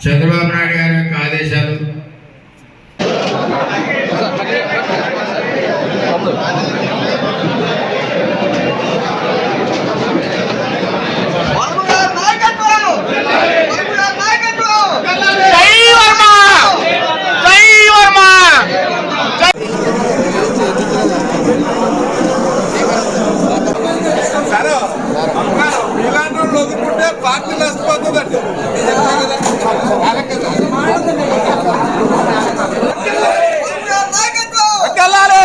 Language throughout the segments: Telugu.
చంద్రబాబు నాయుడు గారి యొక్క ఆదేశాలు జై వర్మ జై వర్మ సరే ఇలాంటి వాళ్ళు వదులుకుంటే పార్టీ నష్టపోతుందండి వెళ్ళాలి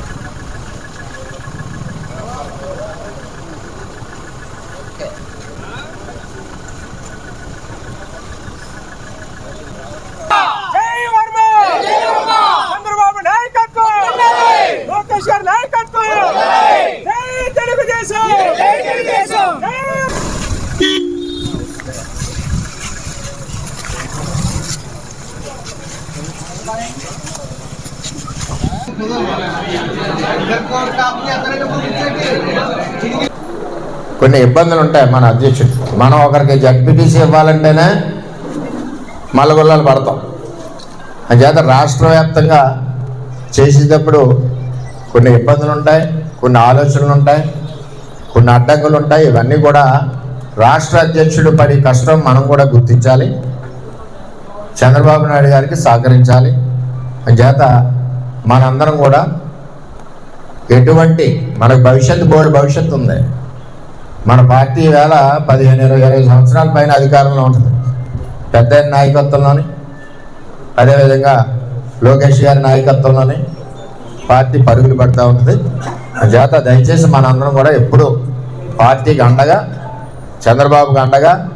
జై వర్మ చంద్రబాబు నాయకత్వం లోకేష్ గారి నాయకత్వం జై తెలుగుదేశం జై తెలుగుదేశం కొన్ని ఇబ్బందులు ఉంటాయి మన అధ్యక్షుడు. మనం ఒకరికి జడ్పీటీసీ ఇవ్వాలంటేనే మల్లగొల్లాలు పడతాం. అంచేత రాష్ట్ర వ్యాప్తంగా చేసేటప్పుడు కొన్ని ఇబ్బందులు ఉంటాయి కొన్ని ఆలోచనలు ఉంటాయి కొన్ని అడ్డంకులు ఉంటాయి. ఇవన్నీ కూడా రాష్ట్ర అధ్యక్షుడు పడి కష్టం మనం కూడా గుర్తించాలి. చంద్రబాబు నాయుడు గారికి సహకరించాలి. అంచేత మనందరం కూడా ఎటువంటి మనకు భవిష్యత్తు బోర్డు భవిష్యత్తు ఉంది. మన పార్టీ వేళ పదిహేను ఇరవై ఇరవై సంవత్సరాల పైన అధికారంలో ఉంటుంది. పెద్ద నాయకత్వంలోని అదేవిధంగా లోకేష్ గారి నాయకత్వంలోని పార్టీ పరుగులు పడుతూ ఉంటుంది. చేత దయచేసి మనందరం కూడా ఎప్పుడు పార్టీకి అండగా చంద్రబాబుకి అండగా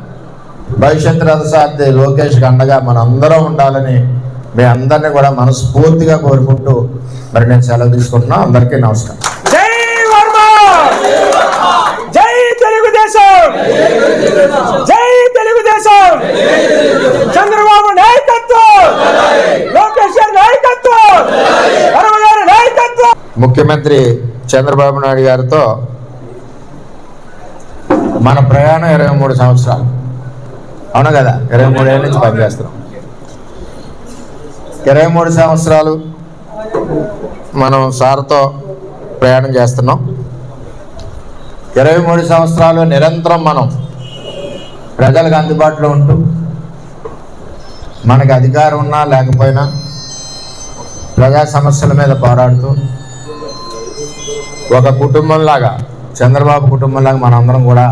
భవిష్యత్ రథసార్థి లోకేష్కి అండగా మనందరం ఉండాలని మీ అందరినీ కూడా మనస్ఫూర్తిగా కోరుకుంటూ మరి నేను సెలవు తీసుకుంటున్నాను అందరికీ నమస్కారం. జై వర్మ జై తెలుగుదేశం! జై తెలుగుదేశం! చంద్రబాబు నాయకత్వం! లోకేష్ గారి నాయకత్వం! వర్మ గారి నాయకత్వం! ముఖ్యమంత్రి చంద్రబాబు నాయుడు గారితో మన ప్రయాణం ఇరవై మూడు సంవత్సరాలు. అవును కదా? ఇరవై మూడేళ్ళ నుంచి పనిచేస్తున్నాం ఇరవై మూడు సంవత్సరాలు మనం సార్తో ప్రయాణం చేస్తున్నాం. ఇరవై మూడు సంవత్సరాలు నిరంతరం మనం ప్రజలకు అందుబాటులో ఉంటూ మనకి అధికారం ఉన్నా లేకపోయినా ప్రజా సమస్యల మీద పోరాడుతూ ఒక కుటుంబంలాగా చంద్రబాబు కుటుంబంలాగా మనందరం కూడా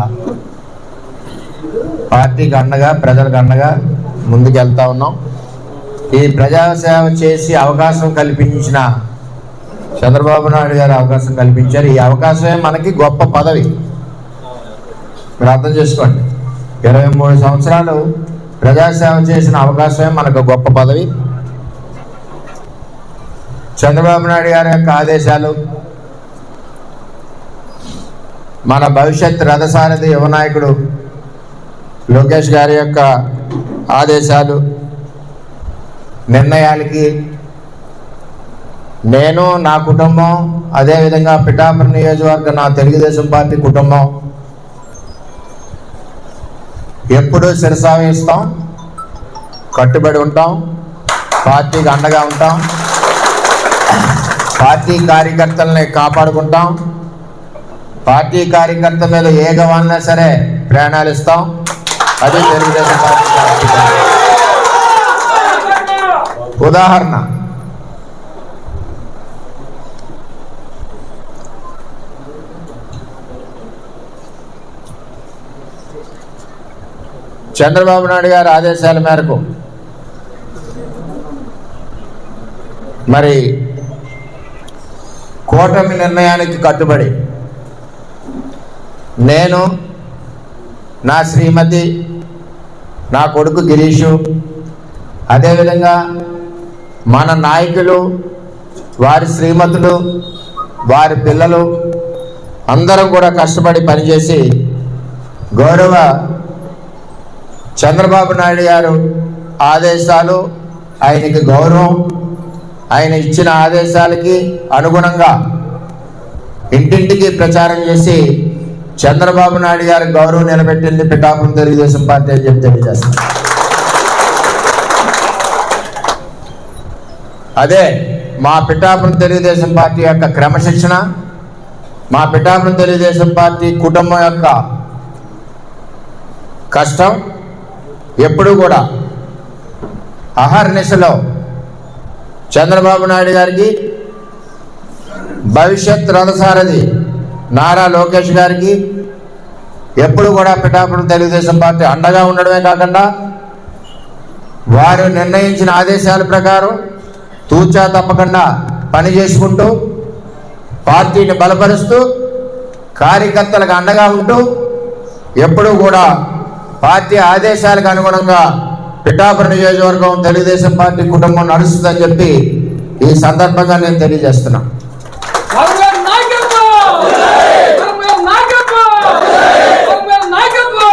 పార్టీకి అండగా ప్రజలకు అండగా ముందుకెళ్తా ఉన్నాం. ఈ ప్రజాసేవ చేసి అవకాశం కల్పించిన చంద్రబాబు నాయుడు గారు అవకాశం కల్పించారు. ఈ అవకాశమే మనకి గొప్ప పదవి. మీరు అర్థం చేసుకోండి. ఇరవై మూడు సంవత్సరాలు ప్రజాసేవ చేసిన అవకాశమే మనకు గొప్ప పదవి. చంద్రబాబు నాయుడు గారి యొక్క ఆదేశాలు మన భవిష్యత్ రథసారథి యువనాయకుడు లోకేష్ గారి యొక్క ఆదేశాలు నిర్ణయాలకి నేను నా కుటుంబం అదేవిధంగా పిఠాపురం నియోజకవర్గ నా తెలుగుదేశం పార్టీ కుటుంబం ఎప్పుడూ శిరసావిస్తాం కట్టుబడి ఉంటాం పార్టీకి అండగా ఉంటాం పార్టీ కార్యకర్తల్ని కాపాడుకుంటాం పార్టీ కార్యకర్త మీద ఏ గవాలన్నా సరే ప్రయాణాలు ఇస్తాం. అది తెలుగుదేశం పార్టీ ఉదాహరణ. చంద్రబాబు నాయుడు గారి ఆదేశాల మేరకు మరి కూటమి నిర్ణయానికి కట్టుబడి నేను నా శ్రీమతి నా కొడుకు గిరీషు అదేవిధంగా మన నాయకులు వారి శ్రీమతులు వారి పిల్లలు అందరం కూడా కష్టపడి పనిచేసి గౌరవ చంద్రబాబు నాయుడు గారు ఆదేశాలు ఆయనకి గౌరవం ఆయన ఇచ్చిన ఆదేశాలకి అనుగుణంగా ఇంటింటికి ప్రచారం చేసి చంద్రబాబు నాయుడు గారి గౌరవం నిలబెట్టింది పిఠాపురం తెలుగుదేశం పార్టీ అని చెప్పి తెలియజేస్తాను అదే మా పిఠాపురం తెలుగుదేశం పార్టీ యొక్క క్రమశిక్షణ మా పిఠాపురం తెలుగుదేశం పార్టీ కుటుంబం యొక్క కష్టం ఎప్పుడూ కూడా అహర్నిశలో చంద్రబాబు నాయుడు గారికి భవిష్యత్ రథసారథి నారా లోకేష్ గారికి ఎప్పుడు కూడా పిఠాపురం తెలుగుదేశం పార్టీ అండగా ఉండడమే కాకుండా వారు నిర్ణయించిన ఆదేశాల ప్రకారం తూచా తప్పకుండా పని చేసుకుంటూ పార్టీని బలపరుస్తూ కార్యకర్తలకు అండగా ఉంటూ ఎప్పుడూ కూడా పార్టీ ఆదేశాలకు అనుగుణంగా పిఠాపురం నియోజకవర్గం తెలుగుదేశం పార్టీ కుటుంబం నడుస్తుందని చెప్పి ఈ సందర్భంగా నేను తెలియజేస్తున్నాను బాబు గారి నాయకత్వం బాబు గారి నాయకత్వం బాబు గారి నాయకత్వం